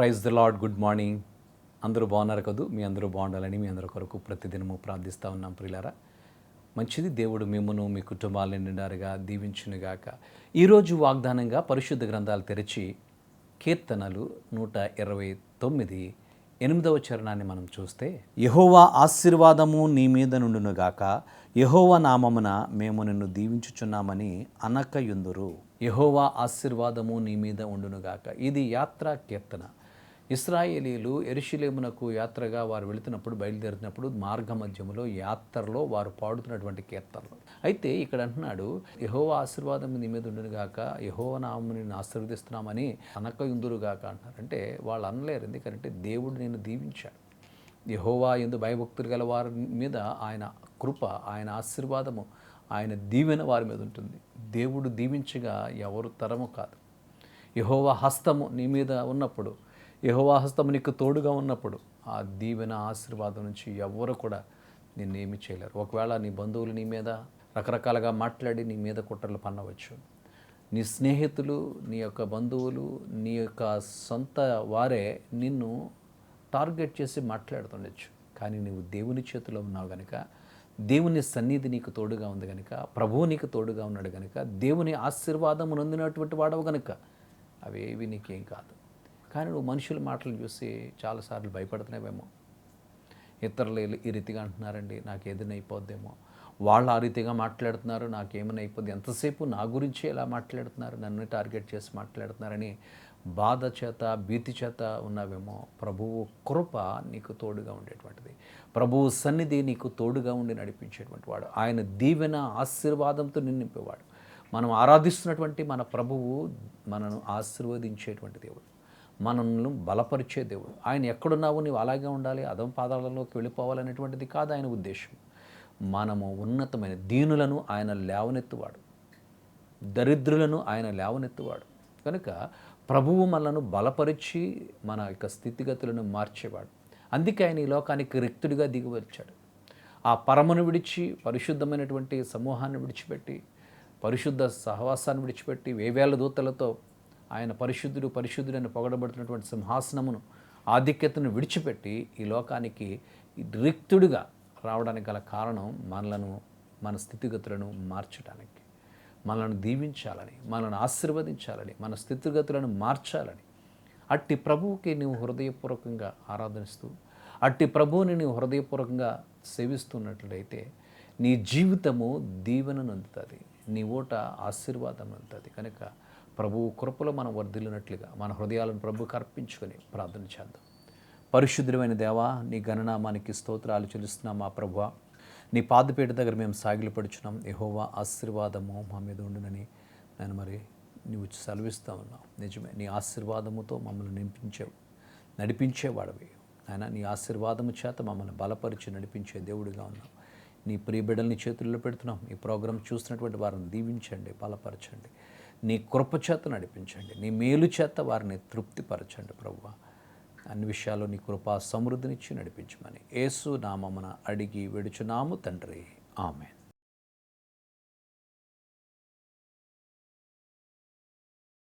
Praise the Lord good morning. అందరూ బాగున్నారు కదూ? మీ అందరూ బాగుండాలని మీ అందరి కొరకు ప్రతిదినము ప్రార్థిస్తూ ఉన్నాం ప్రియులారా. మంచిది దేవుడు మిమ్మను మీ కుటుంబాలను నిండారుగా దీవించునుగాక. ఈరోజు వాగ్దానంగా పరిశుద్ధ గ్రంథాలు తెరిచి కీర్తనలు నూట ఇరవై తొమ్మిది ఎనిమిదవ చరణాన్ని మనం చూస్తే యహోవా ఆశీర్వాదము నీ మీద నుండునుగాక యహోవా నామమున మేము నిన్ను దీవించుచున్నామని అనకయుందురు. యహోవా ఆశీర్వాదము నీ మీద ఉండునుగాక. ఇది యాత్రా కీర్తన. ఇస్రాయేలీలు ఎరుషులేమునకు యాత్రగా వారు వెళుతున్నప్పుడు బయలుదేరినప్పుడు మార్గ మధ్యములో యాత్రలో వారు పాడుతున్నటువంటి కీర్తనలు. అయితే ఇక్కడ అంటున్నాడు యహో ఆశీర్వాదం నీ మీద ఉండునుగాక యహో నామని నిన్ను ఆశీర్వదిస్తున్నామని అనక ఇందురుగాక అంటున్నారంటే వాళ్ళు అనలేరు. ఎందుకంటే దేవుడు నేను దీవించాడు. యహోవా ఎందు భయభక్తులు గల వారి మీద ఆయన కృప ఆయన ఆశీర్వాదము ఆయన దీవెన వారి మీద ఉంటుంది. దేవుడు దీవించగా ఎవరు తరము కాదు. యహోవా హస్తము నీ మీద ఉన్నప్పుడు యోవాహస్తము నీకు తోడుగా ఉన్నప్పుడు ఆ దీవెన ఆశీర్వాదం నుంచి ఎవరు కూడా నిన్నేమి చేయలేరు. ఒకవేళ నీ బంధువులు నీ మీద రకరకాలుగా మాట్లాడి నీ మీద కుట్రలు పన్నవచ్చు. నీ స్నేహితులు నీ యొక్క బంధువులు నీ యొక్క సొంత వారే నిన్ను టార్గెట్ చేసి మాట్లాడుతుండొచ్చు. కానీ నువ్వు దేవుని చేతిలో ఉన్నావు గనుక దేవుని సన్నిధి నీకు తోడుగా ఉంది కనుక ప్రభువు నీకు తోడుగా ఉన్నాడు కనుక దేవుని ఆశీర్వాదం నొందినటువంటి వాడవు కనుక అవేవి నీకేం కాదు. కానీ నువ్వు మనుషుల మాటలు చూసి చాలాసార్లు భయపడుతున్నావేమో. ఇతరులు ఈ- ఈ రీతిగా అంటున్నారండి నాకు ఏదైనా అయిపోద్దేమో వాళ్ళు ఆ రీతిగా మాట్లాడుతున్నారు నాకేమైనా అయిపోద్ది ఎంతసేపు నా గురించి ఎలా మాట్లాడుతున్నారు నన్ను టార్గెట్ చేసి మాట్లాడుతున్నారని బాధ చేత భీతి చేత ఉన్నావేమో. ప్రభువు కృప నీకు తోడుగా ఉండేటువంటిది. ప్రభువు సన్నిధి నీకు తోడుగా ఉండి నడిపించేటువంటి వాడు. ఆయన దీవెన ఆశీర్వాదంతో నిన్ను నింపేవాడు మనం ఆరాధిస్తున్నటువంటి మన ప్రభువు మనను ఆశీర్వదించేటువంటి దేవుడు. మనల్ని బలపరిచే దేవుడు. ఆయన ఎక్కడున్నావు నీవు అలాగే ఉండాలి అదం పాదాలలోకి వెళ్ళిపోవాలనేటువంటిది కాదు ఆయన ఉద్దేశం. మనము ఉన్నతమైన దీనులను ఆయన లేవనెత్తువాడు. దరిద్రులను ఆయన లేవనెత్తువాడు. కనుక ప్రభువు మనలను బలపరిచి మన యొక్క స్థితిగతులను మార్చేవాడు. అందుకే ఆయన ఈ లోకానికి రిక్తుడిగా దిగివచ్చాడు. ఆ పరమును విడిచి పరిశుద్ధమైనటువంటి సమూహాన్ని విడిచిపెట్టి పరిశుద్ధ సహవాసాన్ని విడిచిపెట్టి వేవేల దూతలతో ఆయన పరిశుద్ధుడు పరిశుద్ధుడని పొగడబడుతున్నటువంటి సింహాసనమును ఆధిక్యతను విడిచిపెట్టి ఈ లోకానికి రిక్తుడిగా రావడానికి గల కారణం మనలను మన స్థితిగతులను మార్చడానికి మనల్ని దీవించాలని మనల్ని ఆశీర్వదించాలని మన స్థితిగతులను మార్చాలని. అట్టి ప్రభువుకి నీవు హృదయపూర్వకంగా ఆరాధనిస్తూ అట్టి ప్రభువుని నీవు హృదయపూర్వకంగా సేవిస్తున్నట్లయితే నీ జీవితము దీవెనను అందుతుంది నీ ఓట ఆశీర్వాదం అందుతుంది. కనుక ప్రభువు కృపలో మనం వర్ధిల్లినట్లుగా మన హృదయాలను ప్రభుకు అర్పించుకొని ప్రార్థన చేద్దాం. పరిశుద్ధమైన దేవా నీ గణనామానికి స్తోత్రాలు చెల్లిస్తున్నాం మా ప్రభువ. నీ పాదపేట దగ్గర మేము సాగిలిపడుచున్నాం యహోవా ఆశీర్వాదము మా మీద ఉండునని నేను మరి నువ్వు సెలవిస్తూ ఉన్నావు. నిజమే నీ ఆశీర్వాదముతో మమ్మల్ని నింపించేవు నడిపించేవాడవి. ఆయన నీ ఆశీర్వాదము చేత మమ్మల్ని బలపరిచి నడిపించే దేవుడిగా ఉన్నావు. నీ ప్రియ బిడ్డల్ని చేతుల్లో పెడుతున్నాం. ఈ ప్రోగ్రాం చూసినటువంటి వారిని దీవించండి బలపరచండి. నీ కృపచేత నడిపించండి. నీ మేలు చేత వారిని తృప్తిపరచండి ప్రభు అన్ని విషయాల్లో నీ కృపా సమృద్ధినిచ్చి నడిపించమని యేసు నామమున అడిగి వెడుచున్నాము తండ్రి. ఆమెన్.